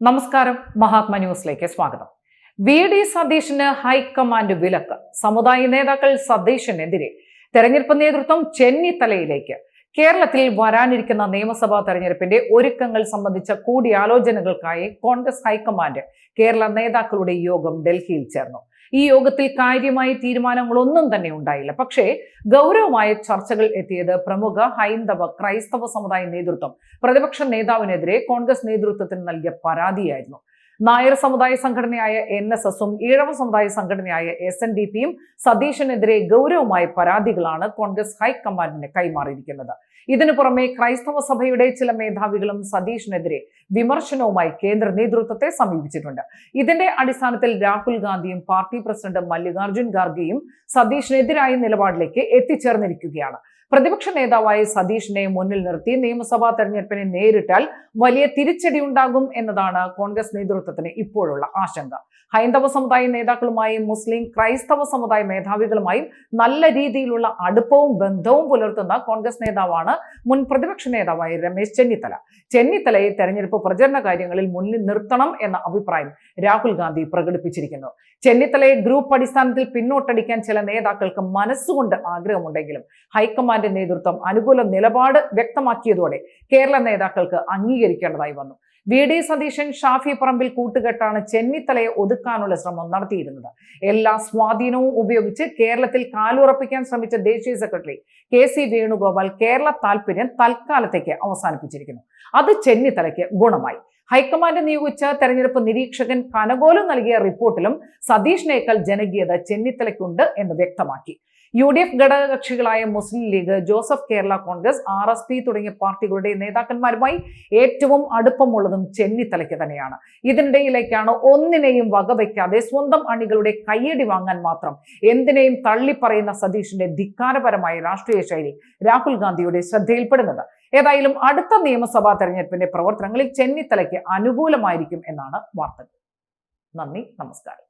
നമസ്കാരം മഹാത്മ ന്യൂസിലേക്ക് സ്വാഗതം. വി. ഡി. സതീഷിന് ഹൈക്കമാൻഡ് വിലക്ക്. സമുദായ നേതാക്കൾ സതീഷിനെതിരെ തെരഞ്ഞെടുപ്പ് നേതൃത്വം ചെന്നിത്തലയിലേക്ക്. കേരളത്തിൽ വരാനിരിക്കുന്ന നിയമസഭാ തെരഞ്ഞെടുപ്പിന്റെ ഒരുക്കങ്ങൾ സംബന്ധിച്ച കൂടിയാലോചനകൾക്കായി കോൺഗ്രസ് ഹൈക്കമാൻഡ് കേരള നേതാക്കളുടെ യോഗം ഡൽഹിയിൽ ചേർന്നു. ഈ യോഗത്തിൽ കാര്യമായ തീരുമാനങ്ങളൊന്നും തന്നെ ഉണ്ടായില്ല. പക്ഷേ ഗൗരവമായ ചർച്ചകൾ എത്തിയത് പ്രമുഖ ഹൈന്ദവ ക്രൈസ്തവ സമുദായ നേതൃത്വം പ്രതിപക്ഷ നേതാവിനെതിരെ കോൺഗ്രസ് നേതൃത്വത്തിന് നൽകിയ പരാതിയായിരുന്നു. നായർ സമുദായ സംഘടനയായ എൻ എസ് എസും ഈഴവ സമുദായ സംഘടനയായ എസ് എൻ ഡി പിയും സതീഷിനെതിരെ ഗൗരവമായ പരാതികളാണ് കോൺഗ്രസ് ഹൈക്കമാൻഡിന് കൈമാറിയിരിക്കുന്നത്. ഇതിനു പുറമെ ക്രൈസ്തവ സഭയുടെ ചില മേധാവികളും സതീഷിനെതിരെ വിമർശനവുമായി കേന്ദ്ര നേതൃത്വത്തെ സമീപിച്ചിട്ടുണ്ട്. ഇതിന്റെ അടിസ്ഥാനത്തിൽ രാഹുൽ ഗാന്ധിയും പാർട്ടി പ്രസിഡന്റ് മല്ലികാർജുൻ ഖാർഗെയും സതീഷിനെതിരായ നിലപാടിലേക്ക് എത്തിച്ചേർന്നിരിക്കുകയാണ്. പ്രതിപക്ഷ നേതാവായ സതീഷിനെ മുന്നിൽ നിർത്തി നിയമസഭാ തെരഞ്ഞെടുപ്പിനെ നേരിട്ടാൽ വലിയ തിരിച്ചടി ഉണ്ടാകും എന്നതാണ് കോൺഗ്രസ് നേതൃത്വത്തിന് ഇപ്പോഴുള്ള ആശങ്ക. ഹൈന്ദവ സമുദായ നേതാക്കളുമായും മുസ്ലിം ക്രൈസ്തവ സമുദായ മേധാവികളുമായും നല്ല രീതിയിലുള്ള അടുപ്പവും ബന്ധവും പുലർത്തുന്ന കോൺഗ്രസ് നേതാവാണ് മുൻ പ്രതിപക്ഷ നേതാവായ രമേശ് ചെന്നിത്തല. ചെന്നിത്തലയെ തെരഞ്ഞെടുപ്പ് പ്രചരണ കാര്യങ്ങളിൽ മുന്നിൽ നിർത്തണം എന്ന അഭിപ്രായം രാഹുൽ ഗാന്ധി പ്രകടിപ്പിച്ചിരിക്കുന്നു. ചെന്നിത്തലയെ ഗ്രൂപ്പ് അടിസ്ഥാനത്തിൽ പിന്നോട്ടടിക്കാൻ ചില നേതാക്കൾക്ക് മനസ്സുകൊണ്ട് ആഗ്രഹമുണ്ടെങ്കിലും ഹൈക്കമാൻഡ് നേതൃത്വം അനുകൂല നിലപാട് വ്യക്തമാക്കിയതോടെ കേരള നേതാക്കൾക്ക് അംഗീകരിക്കേണ്ടതായി വന്നു. വി. ഡി. സതീശൻ ഷാഫി പറമ്പിൽ കൂട്ടുകെട്ടാണ് ചെന്നിത്തലയെ ഒതുക്കാനുള്ള ശ്രമം നടത്തിയിരുന്നത്. എല്ലാ സ്വാധീനവും ഉപയോഗിച്ച് കേരളത്തിൽ കാലുറപ്പിക്കാൻ ശ്രമിച്ച ദേശീയ secretary K. C. Venugopal Kerala താൽപര്യം തൽക്കാലത്തേക്ക് അവസാനിപ്പിച്ചിരിക്കുന്നു. അത് ചെന്നിത്തലയ്ക്ക് ഗുണമായി. ഹൈക്കമാൻഡ് നിയോഗിച്ച തെരഞ്ഞെടുപ്പ് നിരീക്ഷകൻ കനകോലം നൽകിയ റിപ്പോർട്ടിലും സതീഷിനേക്കാൾ ജനകീയത ചെന്നിത്തലയ്ക്കുണ്ട് എന്ന് വ്യക്തമാക്കി. U D F ഘടകകക്ഷികളായ Muslim League Joseph Kerala Congress R S P തുടങ്ങിയ പാർട്ടികളുടെ നേതാക്കന്മാരുമായി ഏറ്റവും അടുപ്പമുള്ളതും ചെന്നിത്തലയ്ക്ക് തന്നെയാണ്. ഇതിനിടയിലേക്കാണ് ഒന്നിനെയും വകവയ്ക്കാതെ സ്വന്തം അണികളുടെ കയ്യടി വാങ്ങാൻ മാത്രം എന്തിനേയും തള്ളിപ്പറയുന്ന സതീഷിന്റെ ധിക്കാരപരമായ രാഷ്ട്രീയ ശൈലി രാഹുൽ ഗാന്ധിയുടെ ശ്രദ്ധയിൽപ്പെടുന്നത്. ഏതായാലും അടുത്ത നിയമസഭാ തെരഞ്ഞെടുപ്പിന്റെ പ്രവർത്തനങ്ങളിൽ ചെന്നിത്തലയ്ക്ക് അനുകൂലമായിരിക്കും എന്നാണ് വാർത്തകൾ. നന്ദി നമസ്കാരം.